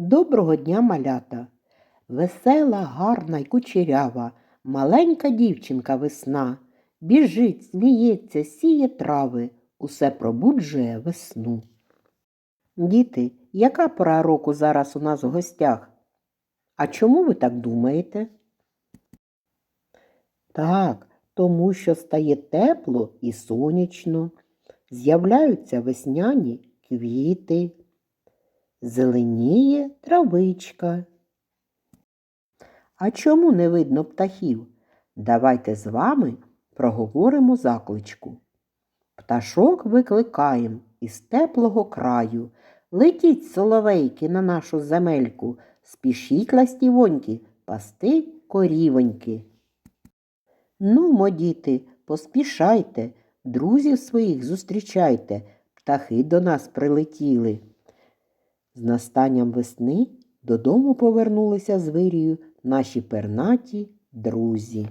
Доброго дня, малята! Весела, гарна й кучерява, маленька дівчинка весна. Біжить, сміється, сіє трави, усе пробуджує весну. Діти, яка пора року зараз у нас в гостях? А чому ви так думаєте? Так, тому що стає тепло і сонячно, з'являються весняні квіти, зеленіє травичка. А чому не видно птахів? Давайте з вами проговоримо закличку. Пташок викликаєм із теплого краю. Летіть, соловейки, на нашу земельку, спішіть ластівоньки, пасти корівоньки. Ну, діти, поспішайте, друзів своїх зустрічайте, птахи до нас прилетіли. З настанням весни додому повернулися з вирію наші пернаті друзі.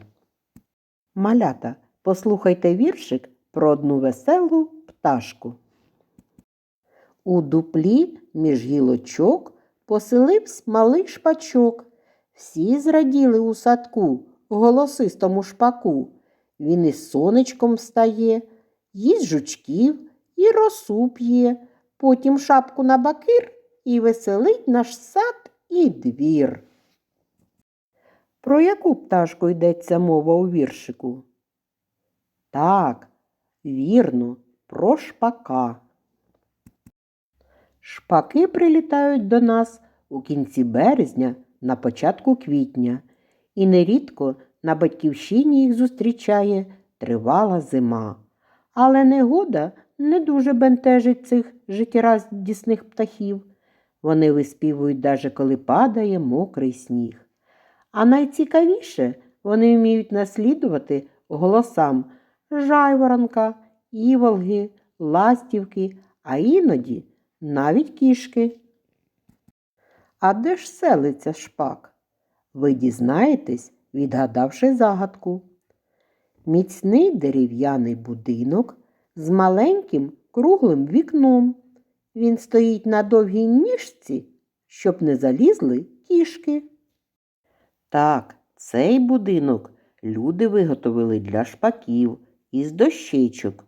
Малята, послухайте віршик про одну веселу пташку. У дуплі між гілочок поселився малий шпачок. Всі зраділи у садку голосистому шпаку. Він із сонечком встає, їсть жучків і росу п'є, потім шапку на бакир і веселить наш сад і двір. Про яку пташку йдеться мова у віршику? Так, вірно, про шпака. Шпаки прилітають до нас у кінці березня, на початку квітня, і нерідко на батьківщині їх зустрічає тривала зима. Але негода не дуже бентежить цих життєрадісних птахів. Вони виспівують, даже коли падає мокрий сніг. А найцікавіше вони вміють наслідувати голосам жайворонка, іволги, ластівки, а іноді навіть кішки. А де ж селиться шпак? Ви дізнаєтесь, відгадавши загадку. Міцний дерев'яний будинок з маленьким круглим вікном. Він стоїть на довгій ніжці, щоб не залізли кішки. Так, цей будинок люди виготовили для шпаків із дощечок.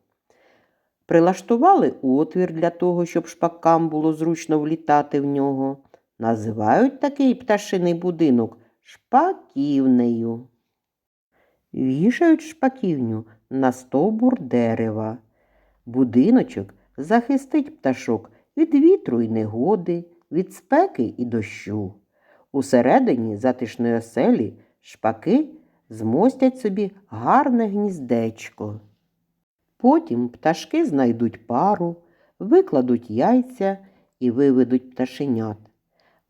Прилаштували отвір для того, щоб шпакам було зручно влітати в нього. Називають такий пташиний будинок шпаківнею. Вішають шпаківню на стовбур дерева. Будиночок захистить пташок від вітру й негоди, від спеки і дощу. Усередині затишної оселі шпаки змостять собі гарне гніздечко. Потім пташки знайдуть пару, викладуть яйця і виведуть пташенят.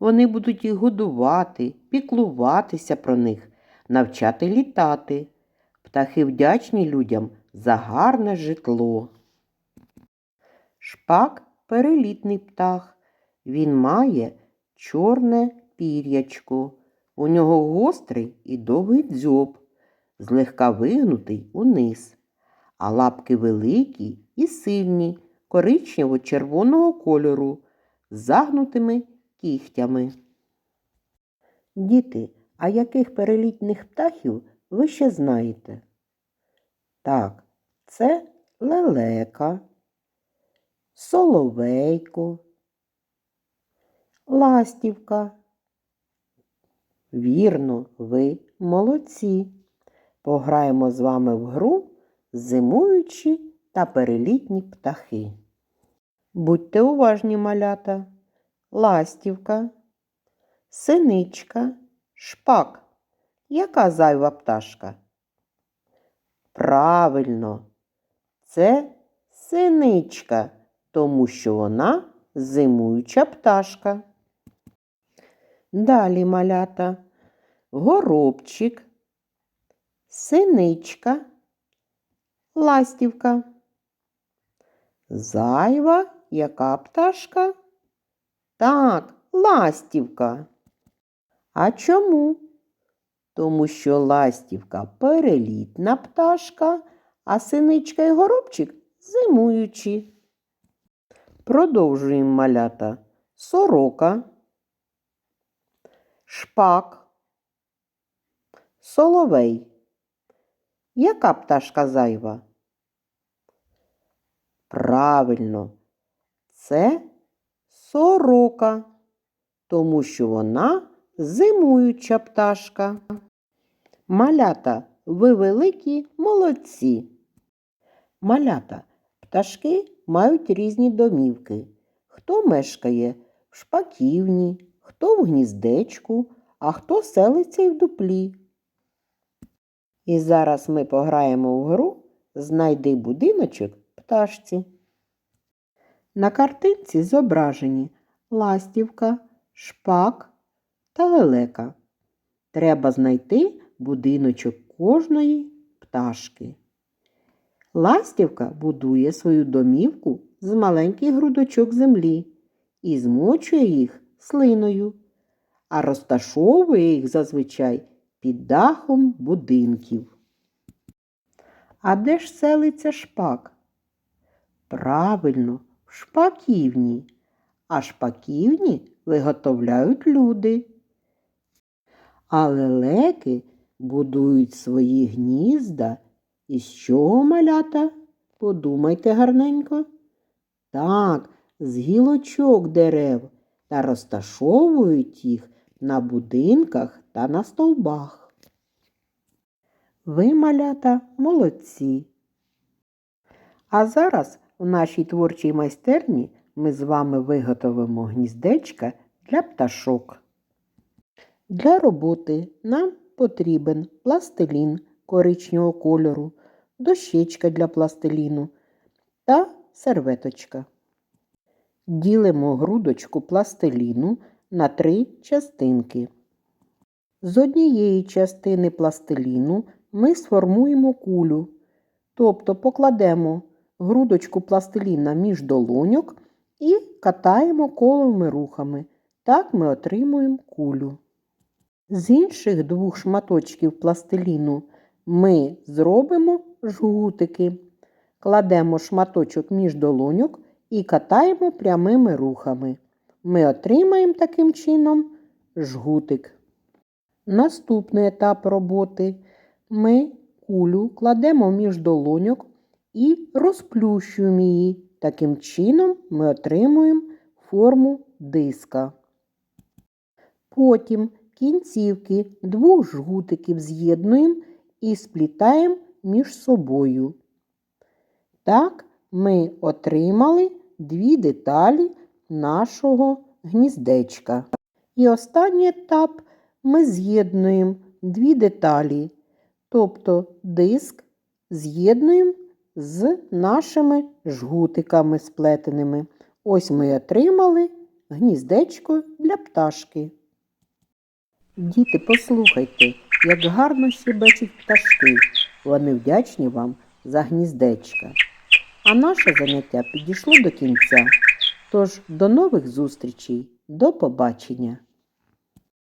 Вони будуть їх годувати, піклуватися про них, навчати літати. Птахи вдячні людям за гарне житло. Шпак перелітний птах. Він має чорне пір'ячко. У нього гострий і довгий дзьоб, злегка вигнутий униз, а лапки великі і сильні, коричнево-червоного кольору, з загнутими кігтями. Діти, а яких перелітних птахів ви ще знаєте? Так, це лелека, соловейко, ластівка. Вірно, ви молодці. Пограємо з вами в гру зимуючі та перелітні птахи. Будьте уважні, малята, ластівка, синичка, шпак. Яка зайва пташка? Правильно, це синичка, тому що вона зимуюча пташка. Далі малята, горобчик, синичка, ластівка. Зайва яка пташка? Так, ластівка. А чому? Тому що ластівка перелітна пташка, а синичка і горобчик зимуючі. Продовжуємо малята. Сорока шпак, соловей. Яка пташка зайва? Правильно, це сорока, тому що вона зимуюча пташка. Малята, ви великі молодці. Малята, пташки мають різні домівки. Хто мешкає в шпаківні, хто в гніздечку, а хто селиться й в дуплі. І зараз ми пограємо в гру Знайди будиночок пташці. На картинці зображені ластівка, шпак та лелека. Треба знайти будиночок кожної пташки. Ластівка будує свою домівку з маленьких грудочок землі і змочує їх слиною, а розташовує їх зазвичай під дахом будинків. А де ж селиться шпак? Правильно, в шпаківні, а шпаківні виготовляють люди. А лелеки будують свої гнізда із чого малята? Подумайте гарненько. Так, з гілочок дерев та розташовують їх на будинках та на стовбах. Ви, малята, молодці. А зараз в нашій творчій майстерні ми з вами виготовимо гніздечка для пташок. Для роботи нам потрібен пластилін коричневого кольору, дощечка для пластиліну та серветочка. Ділимо грудочку пластиліну на три частинки. З однієї частини пластиліну ми сформуємо кулю, тобто покладемо грудочку пластиліна між долоньок і катаємо коловими рухами. Так ми отримуємо кулю. З інших двох шматочків пластиліну ми зробимо жгутики. Кладемо шматочок між долоньок і катаємо прямими рухами. Ми отримаємо таким чином жгутик. Наступний етап роботи ми кулю кладемо між долоньок і розплющуємо її. Таким чином ми отримуємо форму диска. Потім кінцівки двох жгутиків з'єднуємо і сплітаємо між собою. Так ми отримали дві деталі нашого гніздечка. І останній етап ми з'єднуємо дві деталі, тобто диск з'єднуємо з нашими жгутиками сплетеними. Ось ми отримали гніздечко для пташки. Діти, послухайте, як гарно щебечуть пташки. Вони вдячні вам за гніздечка. А наше заняття підійшло до кінця. Тож до нових зустрічей, до побачення!